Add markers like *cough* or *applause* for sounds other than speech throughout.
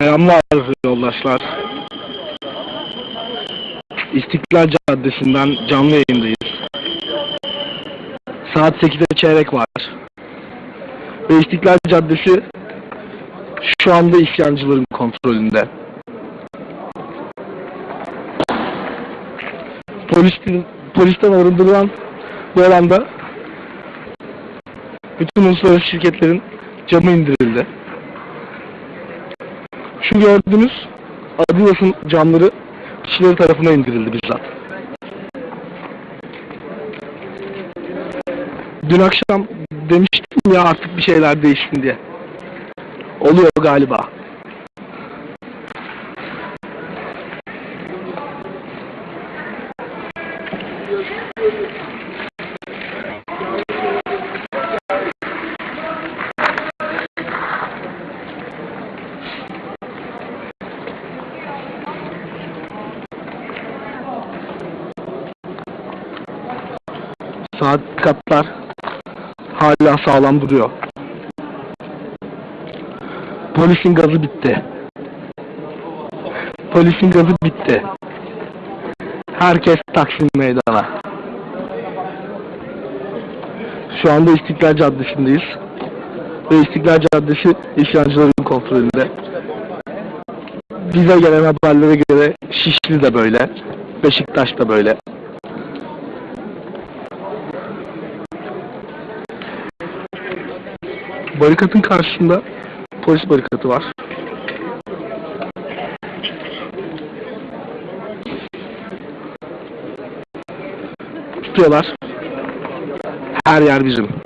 Selamlar yoldaşlar. İstiklal Caddesi'nden canlı yayındayız. Saat 8'e çeyrek var. Ve İstiklal Caddesi şu anda isyancıların kontrolünde. Polisin, polisten arındırılan bu alanda bütün uluslararası şirketlerin camı indirildi. Şu gördüğünüz Adidas'ın camları kişileri tarafına indirildi bizzat. Dün akşam demiştim ya artık bir şeyler değişsin diye. Oluyor galiba. Saat katlar hala sağlam duruyor. Polisin gazı bitti. Polisin gazı bitti. Herkes Taksim Meydan'a. Şu anda İstiklal Caddesi'ndeyiz. Ve İstiklal Caddesi isyancıların kontrolünde. Bize gelen haberlere göre Şişli de böyle. Beşiktaş da böyle. Barikatın karşısında polis barikatı var. Tutuyorlar. Her yer bizim.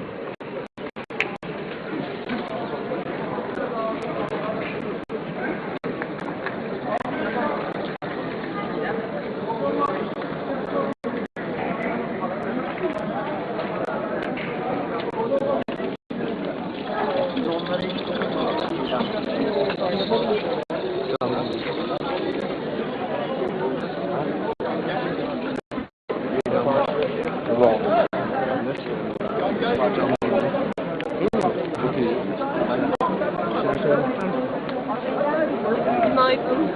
Günaydın.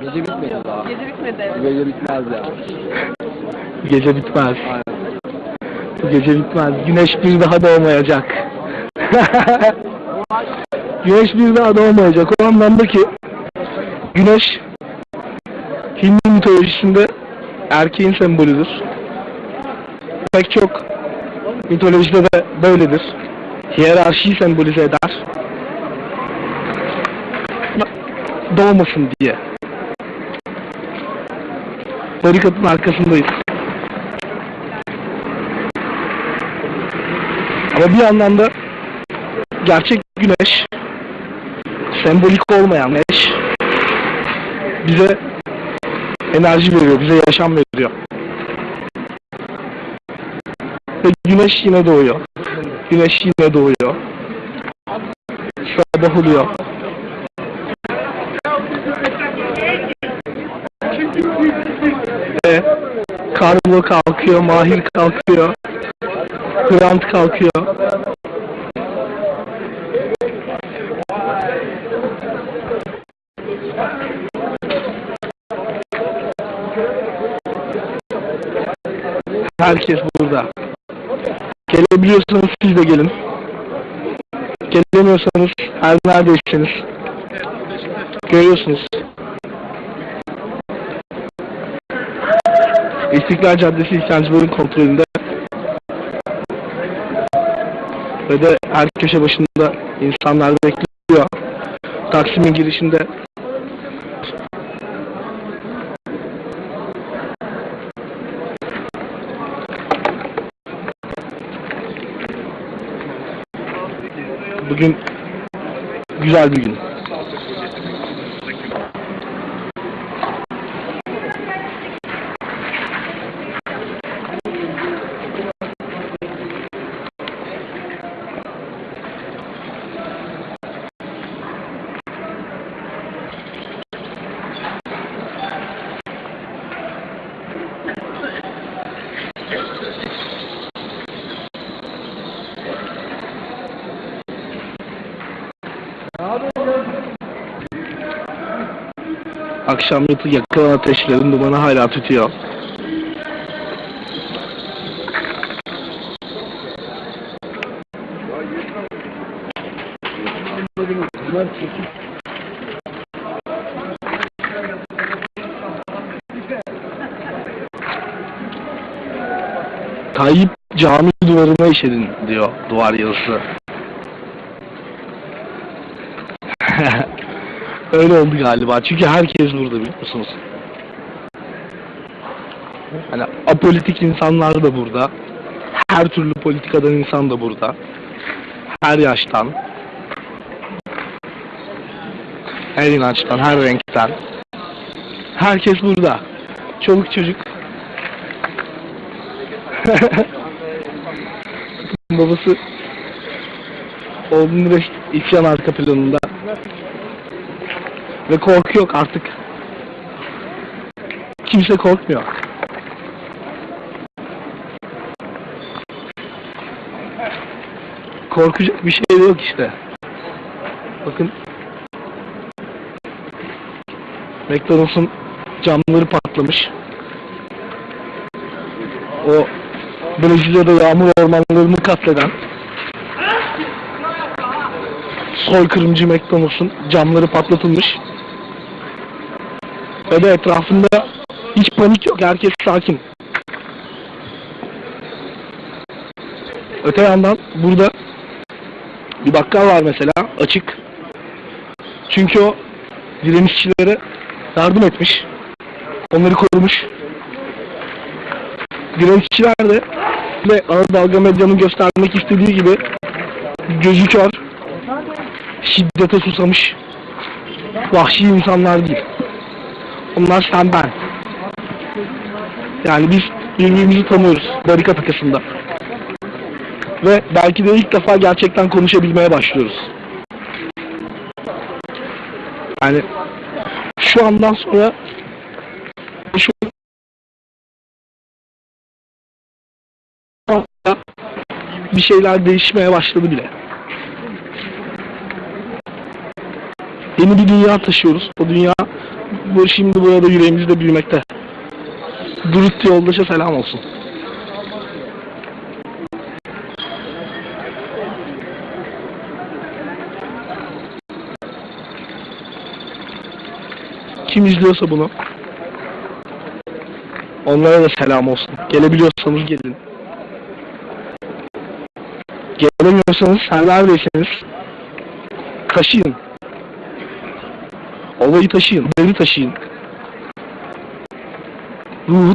Gece bitmedi daha. Gece bitmedi evet. Gece bitmez ya. Gece bitmez. Aynen. Gece bitmez. Güneş bir daha doğmayacak. *laughs* güneş bir daha doğmayacak. O anlamda ki güneş Hindu mitolojisinde erkeğin sembolüdür. Pek çok mitolojide de böyledir. Hiyerarşiyi sembolize eder. Doğmasın diye. Barikatın arkasındayız. Ama bir yandan da gerçek güneş, sembolik olmayan güneş bize enerji veriyor, bize yaşam veriyor. Ve güneş yine doğuyor. Güneş yine doğuyor. Sabah oluyor. Ve Karlo kalkıyor, Mahir kalkıyor. Grant kalkıyor. Herkes burada. Gelebiliyorsanız siz de gelin. Gelemiyorsanız her neredeyseniz görüyorsunuz. İstiklal Caddesi isyancıların kontrolünde ve de her köşe başında insanlar bekliyor. Taksim'in girişinde Bugün güzel bir gün. Akşam yakılan ateşlerin dumanı hala tütüyor. Tayyip cami duvarına işedin diyor duvar yazısı. Öyle oldu galiba. Çünkü herkes burada biliyor musunuz? Hani apolitik insanlar da burada. Her türlü politikadan insan da burada. Her yaştan. Her inançtan, her renkten. Herkes burada. Çoluk çocuk. *laughs* Babası oğlunu da isyan arka planında. Ve korku yok artık. Kimse korkmuyor. Korkacak bir şey yok işte. Bakın. McDonald's'ın camları patlamış. O Brezilya'da yağmur ormanlarını katleden soykırımcı McDonald's'ın camları patlatılmış. Ve de etrafında hiç panik yok. Herkes sakin. Öte yandan burada bir bakkal var mesela açık. Çünkü o direnişçilere yardım etmiş. Onları korumuş. Direnişçiler de ve ana dalga medyanın göstermek istediği gibi gözü kör, şiddete susamış vahşi insanlar değil. Onlar sen ben. Yani biz birbirimizi tanıyoruz barikat akısında. Ve belki de ilk defa gerçekten konuşabilmeye başlıyoruz. Yani şu andan sonra şu bir şeyler değişmeye başladı bile. Yeni bir dünya taşıyoruz. O dünya bu şimdi burada yüreğimizde büyümekte. Durut yoldaşa selam olsun. Kim izliyorsa bunu onlara da selam olsun. Gelebiliyorsanız gelin. Gelemiyorsanız her neredeyseniz taşıyın. Oi, Toshino. Oi, Toshino. Uh, o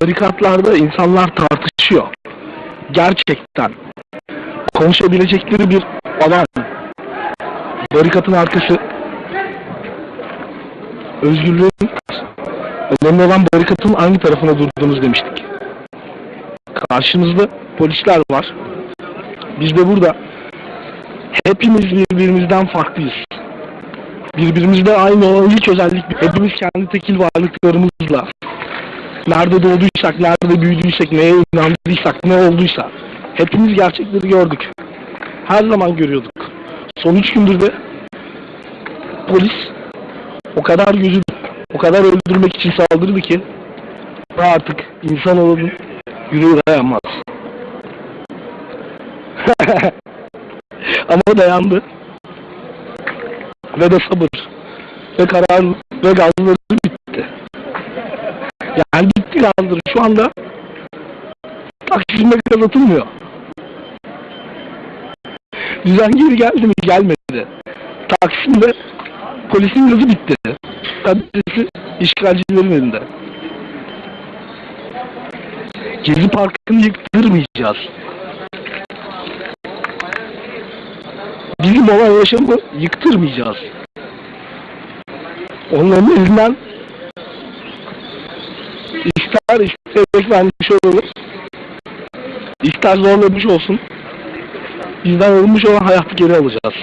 Barikatlarda insanlar tartışıyor. Gerçekten. Konuşabilecekleri bir alan. Barikatın arkası özgürlüğün önemli olan barikatın hangi tarafına durduğumuz demiştik. Karşımızda polisler var. Biz de burada hepimiz birbirimizden farklıyız. Birbirimizde aynı olan ilk özellik hepimiz kendi tekil varlıklarımızla nerede doğduysak, nerede büyüdüysek, neye inandıysak, ne olduysa hepimiz gerçekleri gördük. Her zaman görüyorduk. Son üç gündür de polis o kadar gözü, o kadar öldürmek için saldırdı ki artık insanoğlunun yüreği dayanmaz. *laughs* Ama dayandı. Ve de sabır. Ve karar ve gazları gazları. Şu anda Taksim'de gaz atılmıyor. Düzen geri geldi mi? Gelmedi. Taksim'de Polisin gazı bitti. Caddesi işgalcilerin elinde. Gezi Parkı'nı yıktırmayacağız. Bizim olan yaşamı yıktırmayacağız. Onların elinden ister isteyerek vermiş olalım, ister zorlamış olsun, bizden alınmış olan hayatı geri alacağız.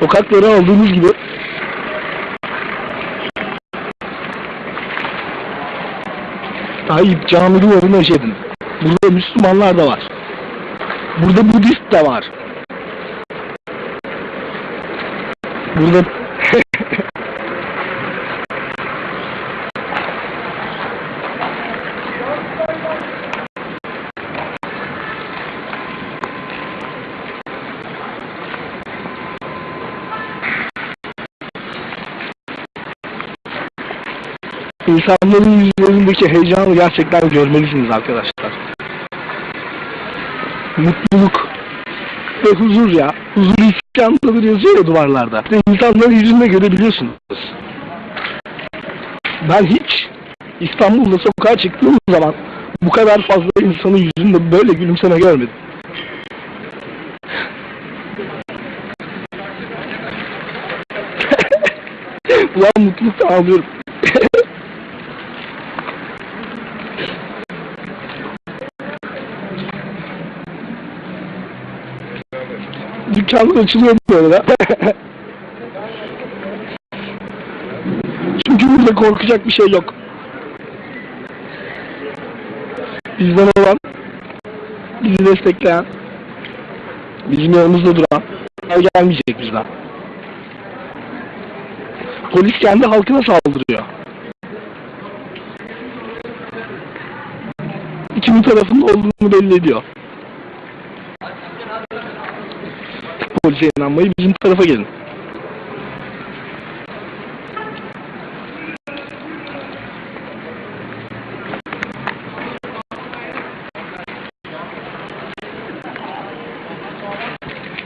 Sokaklara aldığımız gibi Tayyip cami duvarına işedin. Burada Müslümanlar da var. Burada Budist de var. Burada insanların yüzlerindeki heyecanı gerçekten görmelisiniz arkadaşlar. Mutluluk ve huzur ya. Huzur isyandadır yazıyor ya duvarlarda. Ve insanların yüzünde görebiliyorsunuz. Ben hiç İstanbul'da sokağa çıktığım zaman bu kadar fazla insanın yüzünde böyle gülümseme görmedim. *laughs* Ulan mutluluktan ağlıyorum. *laughs* Dükkanlar açılıyor böyle. *laughs* Çünkü burada korkacak bir şey yok. Bizden olan, bizi destekleyen, bizim yanımızda duran, gelmeyecek bizden. Polis kendi halkına saldırıyor. Kimin tarafında olduğunu belli ediyor. Polise inanmayı bizim tarafa gelin.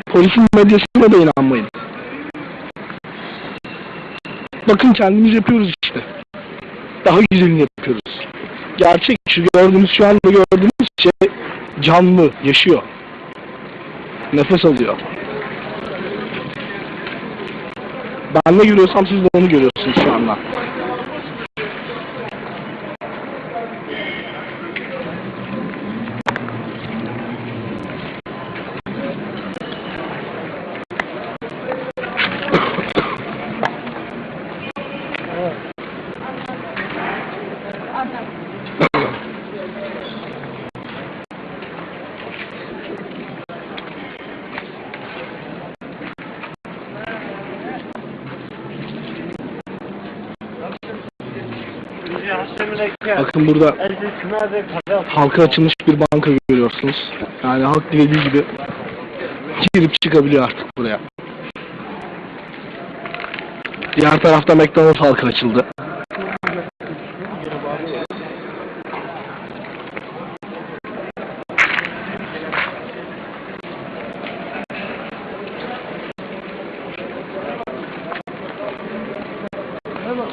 Polisin medyasına da inanmayın. Bakın kendimiz yapıyoruz işte. Daha güzelini yapıyoruz. Gerçek şu gördüğünüz şu anda gördüğünüz şey canlı, yaşıyor. Nefes alıyor. Ben ne görüyorsam siz de onu görüyorsunuz şu anda. Bakın burada halka açılmış bir banka görüyorsunuz. Yani halk dilediği gibi girip çıkabiliyor artık buraya. Diğer tarafta McDonald's halka açıldı.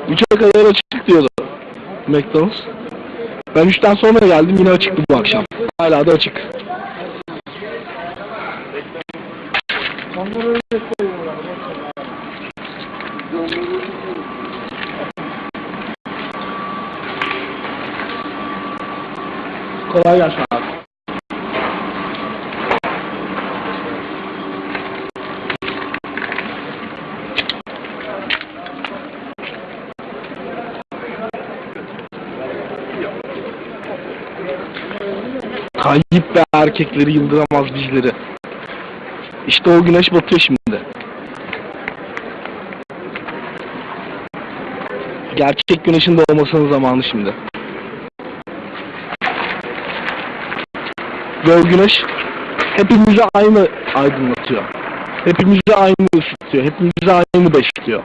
Üçe kadar açık diyordu McDonald's. Ben üçten sonra geldim yine açıktı bu akşam. Hala da açık. Kolay gelsin abi. Tayyip ve erkekleri yıldıramaz bizleri. İşte o güneş batıyor şimdi. Gerçek güneşin doğmasının zamanı şimdi. Ve güneş hepimizi aynı aydınlatıyor. Hepimizi aynı ısıtıyor. Hepimizi aynı besliyor.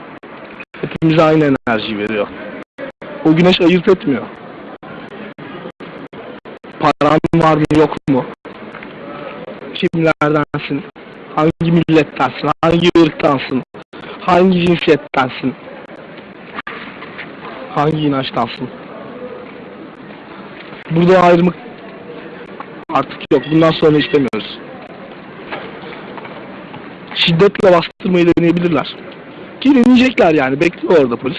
Hepimize aynı enerji veriyor. O güneş ayırt etmiyor. Paran var mı yok mu? Kimlerdensin? Hangi millettensin? Hangi ırktansın? hangi cinsiyettensin? Hangi inançtansın? Burada ayrımı artık yok. Bundan sonra istemiyoruz. Şiddetle bastırmayı deneyebilirler. Ki deneyecekler yani. Bekliyor orada polis.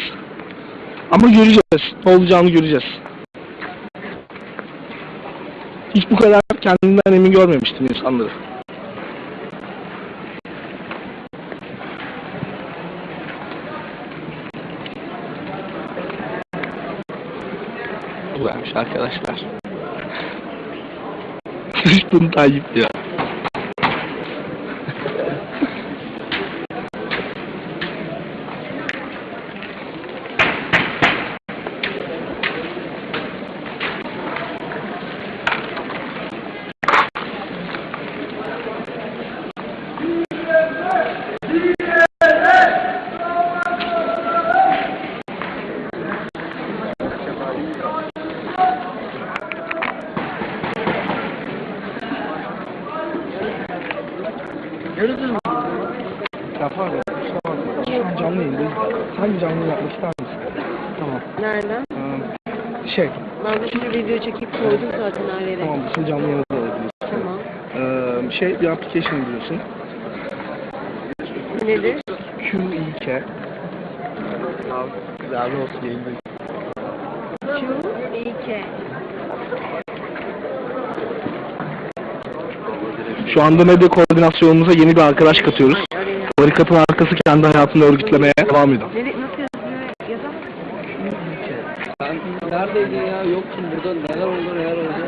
Ama göreceğiz. Ne olacağını göreceğiz. Hiç bu kadar kendinden emin görmemiştim insanları. Bu vermiş arkadaşlar. Sıçtın Tayyip ya. Yapar ya. Şu an canlı yayındayız. Hangi canlı yayın yapmak ister misin? Tamam. Nereden? Ee, şey, Sürü video çekip koydum zaten yere. tamam şimdi canlı yayında da alabiliriz. Tamam. Ee, şey bir application biliyorsun. Nedir? QEK. Güzel olsun yayındayız. Q, İ, K. Şu anda medya koordinasyonumuza yeni bir arkadaş katıyoruz. Barikatın arkası kendi hayatını örgütlemeye devam ediyor. Sen neredeydin ya? Yoktun burada. Neler oldu neler oldu?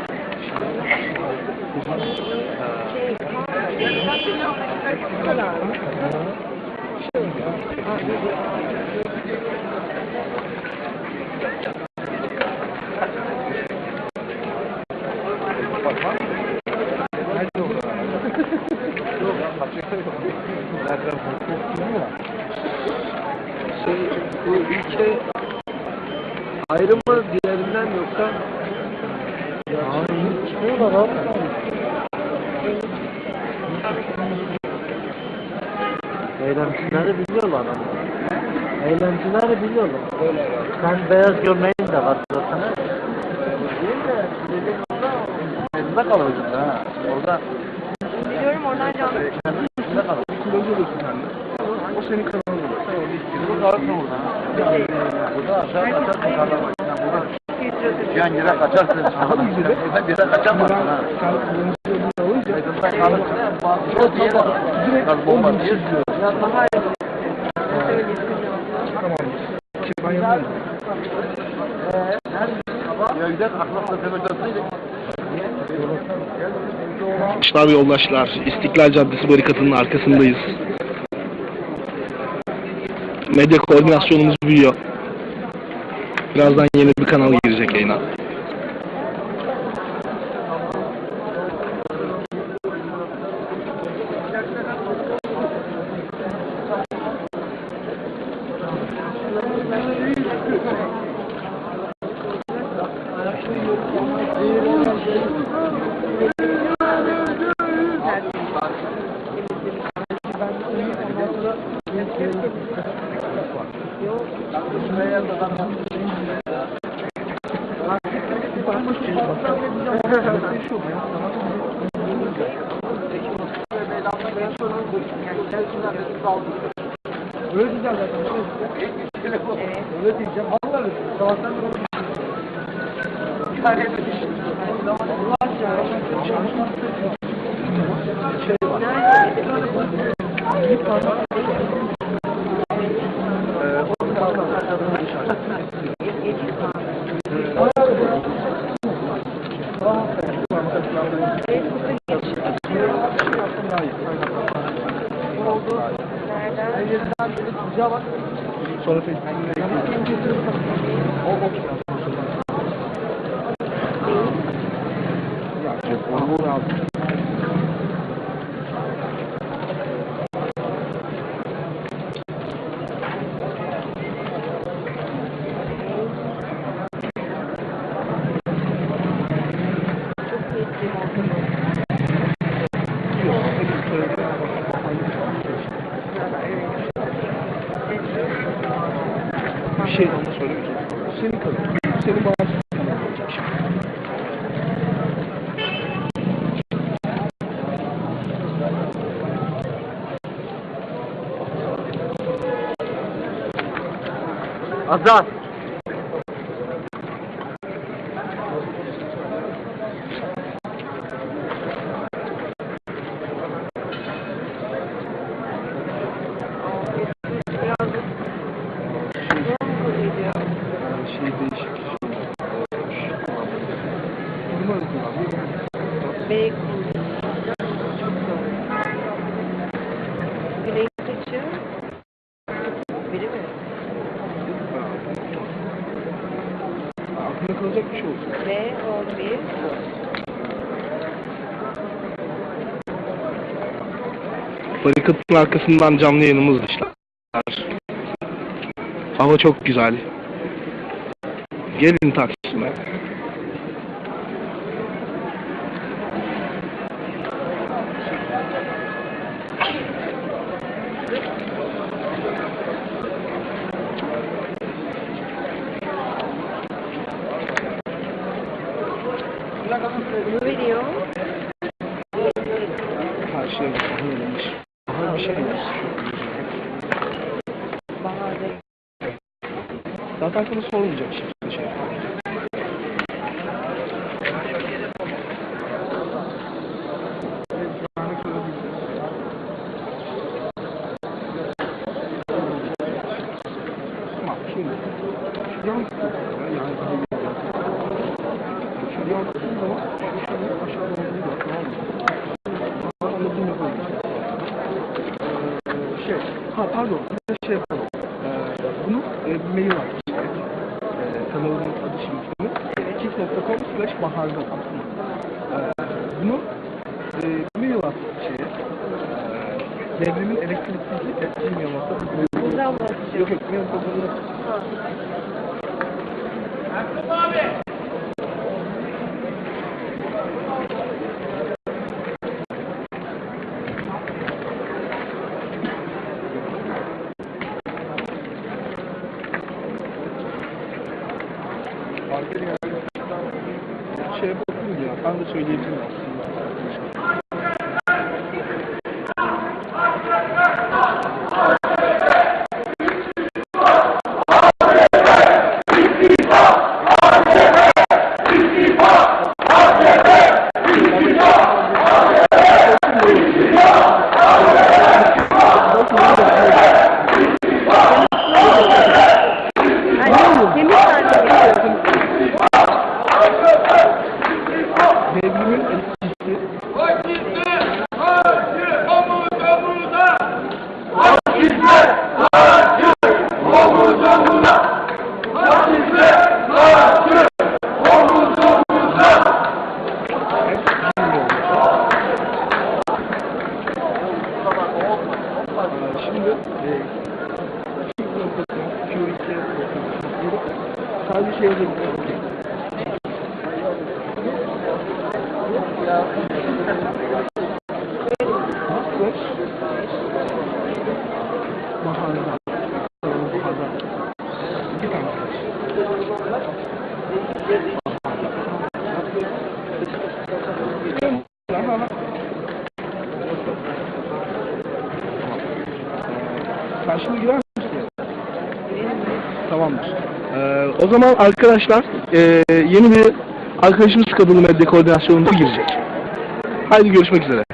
Şey, bu ülke ayrı mı diğerinden yoksa? Eylemcileri biliyorlar ama. Eylemcileri biliyorlar. Sen beyaz gömleğin de var zaten. Değil de dediğin orada elinde kalıyorsun ha. Orada Biliyorum oradan canlı. elinde kalıyorsun. O senin kanalın Burada. Burada. Burada kaçarsın. Buradan temizlenseydik. Arkadaşlar ve yoldaşlar, İstiklal Caddesi barikatının arkasındayız. Medya koordinasyonumuz büyüyor. Birazdan yeni bir kanal girecek yayına. Öyle diyeceğim zaten. Öyle diyeceğim. Vallahi öyle. Sabahtan beri. Bir tane de düşünüyorum. Ja, wat? Sorry. Ja, ik heb gewoon Azat. Barikatın arkasından canlı yayınımız dışlar. Hava çok güzel. Gelin Taksim'e. Veriyor. Karşıya bak. aha öyleymiş. Aha bir şey var. Bahar'da. Zaten sana sormayacak şimdi şey. Tamam, şimdi. Şuradan tutuyorsun ya, yani daha iyi olacak. Şuradan tuttuğun zaman şöyle aşağı doğru gidiyor, tamam mı böyle? Ee, şey, ha pardon, şey yapalım. Ee, bunu e, mail var baharda aslında. Ee, bunu e, mail at şeye. Ee, devrimin Buradan mı atacağım? Yok yok, mail kodunu Ha. Arkaya yani şey yapabilirim ya. Ben de Ee, Şimdi e, Q2 sadece şey yazabilirim. Nasıl? Baharda. Baharda. İki tane. Aha. Sen şimdi girer misin? Tamamdır. Ee, o zaman arkadaşlar ee, yeni bir arkadaşımız kadını medya koordinasyonuna girecek. Haydi görüşmek üzere.